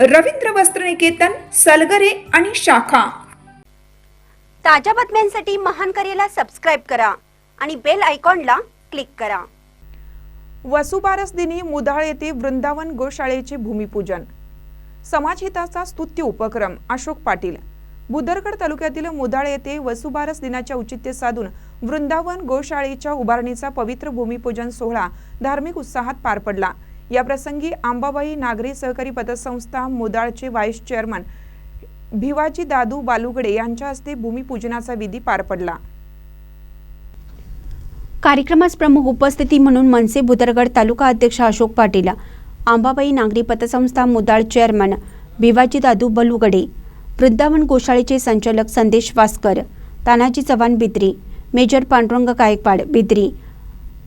रवींद्र वस्त्रनिकेतन सलगरे आणि शाखा. ताज्या बातम्यांसाठी महान करेला सबस्क्राईब करा आणि बेल आयकॉनला क्लिक करा. वसुबारस दिनी मुदाळ येथे वृंदावन गोशाळेचे भूमिपूजन. समाजहिताचा स्तुत्य उपक्रम अशोक पाटील. बुदरगड तालुक्यातील मुदाळ येथे वसुबारस दिनाच्या औचित्य साधून वृंदावन गोशाळेच्या उभारणीचा पवित्र भूमिपूजन सोहळा धार्मिक उत्साहात पार पडला. याप्रसंगी आंबाबाई नागरी सहकारी पतसंस्था मुदाळचे व्हाईस चेअरमन भिवाजी दादू बालुगडे यांच्या हस्ते भूमिपूजनाचा विधी पार पडला. कार्यक्रमास प्रमुख उपस्थिती म्हणून मनसे भुदरगड तालुका अध्यक्ष अशोक पाटील आंबाबाई नागरी पतसंस्था मुदाळ चेअरमन भिवाजी दादू बलुगडे वृंदावन गोशाळेचे संचालक संदेश वासकर तानाजी चव्हाण बिद्री मेजर पांडुरंग गायकवाड बिद्री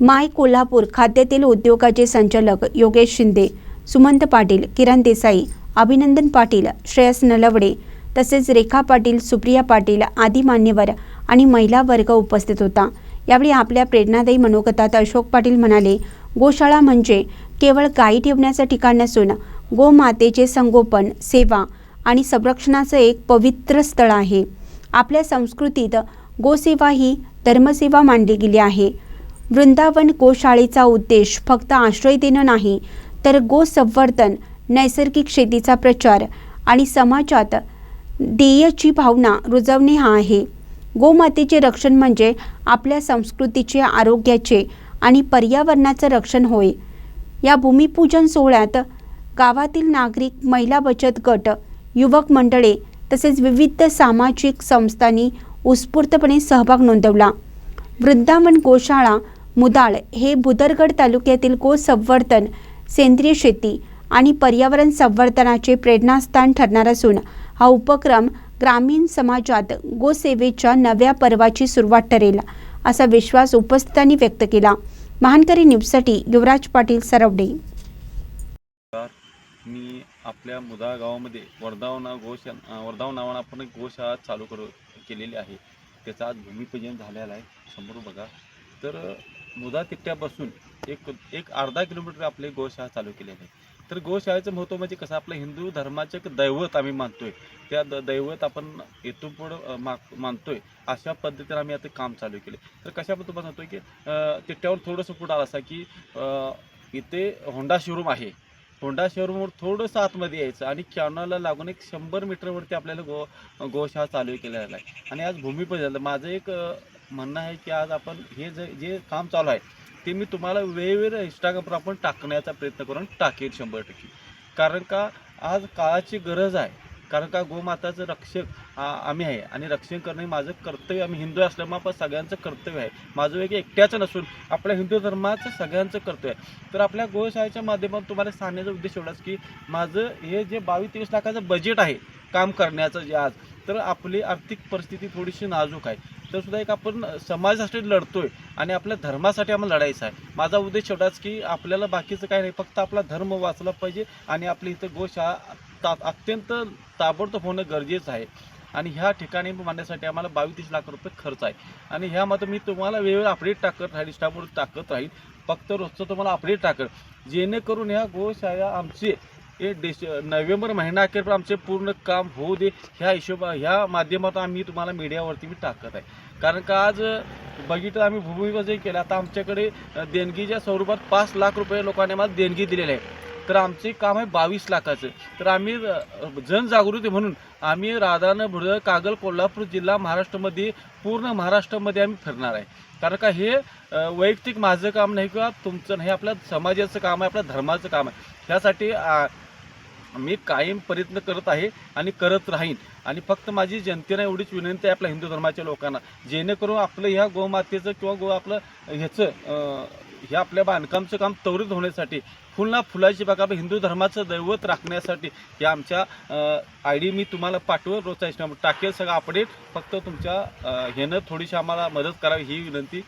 माय कोल्हापूर खाद्यतेल उद्योगाचे संचालक योगेश शिंदे सुमंत पाटील किरण देसाई अभिनंदन पाटील श्रेयस नलवडे तसेच रेखा पाटील सुप्रिया पाटील आदी मान्यवर आणि महिला वर्ग उपस्थित होता. यावेळी आपल्या प्रेरणादायी मनोगतात अशोक पाटील म्हणाले गोशाळा म्हणजे केवळ गायी ठेवण्याचं ठिकाण नसून गोमातेचे संगोपन सेवा आणि संरक्षणाचं एक पवित्र स्थळ आहे. आपल्या संस्कृतीत गोसेवा ही धर्मसेवा मानली गेली आहे. वृंदावन गोशाळेचा उद्देश फक्त आश्रय देणं नाही तर गोसंवर्धन नैसर्गिक शेतीचा प्रचार आणि समाजात ध्येयाची भावना रुजवणे हा आहे. गोमातेचे रक्षण म्हणजे आपल्या संस्कृतीचे आरोग्याचे आणि पर्यावरणाचं रक्षण होय. या भूमिपूजन सोहळ्यात गावातील नागरिक महिला बचत गट युवक मंडळे तसेच विविध सामाजिक संस्थांनी उत्स्फूर्तपणे सहभाग नोंदवला. वृंदावन गोशाळा मुदाळ हे भुदरगड तालुक्यातील गोसंवर्धन सेंद्रिय शेती आणि पर्यावरण संवर्धनाचे प्रेरणास्थान ठरणार असून हा उपक्रम ग्रामीण समाजात गोसेवेच्या नव्या पर्वाची सुरुवात ठरेल असा विश्वास उपस्थितांनी व्यक्त केला. महानकरी न्यूजसाठी युवराज पाटील सरवडे. मी आपल्या मुदा गावामध्ये वर्धाव नाव गोशा वर्धाव नावानं आपण गोशाळा चालू करू केलेली आहे. त्याचं आज भूमिपूजन झालेलं आहे. समोर बघा. तर मुदा तिट्ट्यापासून एक एक अर्धा किलोमीटर आपले गोशाळा चालू केलेली आहे तर गोशाळेचं महत्त्व म्हणजे कसं आपलं हिंदू धर्माचं एक दैवत आम्ही मानतोय. त्या द दैवत आपण इथून पुढं मा मानतोय. अशा पद्धतीने आम्ही आता काम चालू केले. तर कशाबद्दल तुम्हाला सांगतोय की तिट्ट्यावर थोडंसं पुढं आला असा की इथे होंडा शोरूम आहे. होंडा शोरूमवर थोडंसं आतमध्ये यायचं आणि कॅनॉलला लागून एक शंभर मीटरवरती आपल्याला गो गोशाळा चालू केलेला आहे. आणि आज भूमिपूजन झालं. माझं एक म्हणणं आहे की आज आपण हे जे जे काम चालू आहे ते मी तुम्हाला वेगवेगळ्या इंस्टाग्रामवर आपण टाकण्याचा प्रयत्न करून टाकेल शंभर टक्के. कारण का आज काळाची गरज आहे. कारण का गोमाताचं रक्षक आम्ही आहे. आणि रक्षण करणं माझं कर्तव्य. आम्ही हिंदू असल्यामुळे आपण सगळ्यांचं कर्तव्य आहे. माझं एक एकट्याचं नसून आपल्या हिंदू धर्माचं सगळ्यांचं कर्तव्य आहे. तर आपल्या गोशाळेच्या माध्यमातून तुम्हाला सांगण्याचा उद्देश एवढाच की माझं हे जे बावीस तेवीस लाखाचं बजेट आहे काम करण्याचं जे आज तर आपली आर्थिक परिस्थिती थोडीशी नाजूक आहे. सुद्धा एक आपण समाजासाठी लढतोय आणि आपल्या धर्मासाठी आम्हाला लढायचं आहे. माझा उद्देश एवढाच की आपल्याला बाकीचं काही नाही फक्त आपला धर्म वाचला पाहिजे आणि आपली इथं गोशाळा ता अत्यंत ताबडतोब होणं गरजेचं आहे. आणि ह्या ठिकाणी मांडण्यासाठी आम्हाला बावीस लाख रुपये खर्च आहे. आणि ह्या मात्र मी तुम्हाला वेळेवर अपडेट टाकत राहील स्टाफवर टाकत राहील. फक्त रोजचं तुम्हाला अपडेट टाकत. जेणेकरून ह्या गोशाळा आमचे हे डिस नोव्हेंबर महिना अखेर आमचे पूर्ण काम होऊ दे. ह्या हिशोबा ह्या माध्यमातून आम्ही तुम्हाला मीडियावरती मी टाकत आहे. कारण का आज बघितलं आम्ही भूमिपूजन केलं आता आमच्याकडे देणगीच्या स्वरूपात पाच लाख रुपये लोकांनी मला देणगी दिलेली आहे. तर आमचे काम आहे बावीस लाखाचं. तर आम्ही जनजागृती म्हणून आम्ही राधानं भुरळ कागल कोल्हापूर जिल्हा महाराष्ट्रामध्ये पूर्ण महाराष्ट्रामध्ये आम्ही फिरणार आहे. कारण का हे वैयक्तिक माझं काम नाही किंवा तुमचं नाही आपल्या समाजाचं काम आहे आपल्या धर्माचं काम आहे. ह्यासाठी मी कायम प्रयत्न करत आहे आणि करत राहीन. आणि फक्त माझी जनतेला एवढीच विनंती आहे आपल्या हिंदू धर्माच्या लोकांना जेणेकरून आपलं ह्या गोमातेचं किंवा गो आपलं ह्याचं हे आपल्या बांधकामचं काम त्वरित होण्यासाठी फुलना फुलाची बाग आपल्या हिंदू धर्माचं दैवत राखण्यासाठी हे आमच्या आय डी मी तुम्हाला पाठवत रोजचा टाकेल सगळं अपडेट फक्त तुमच्या ह्यानं थोडीशी आम्हाला मदत करावी ही विनंती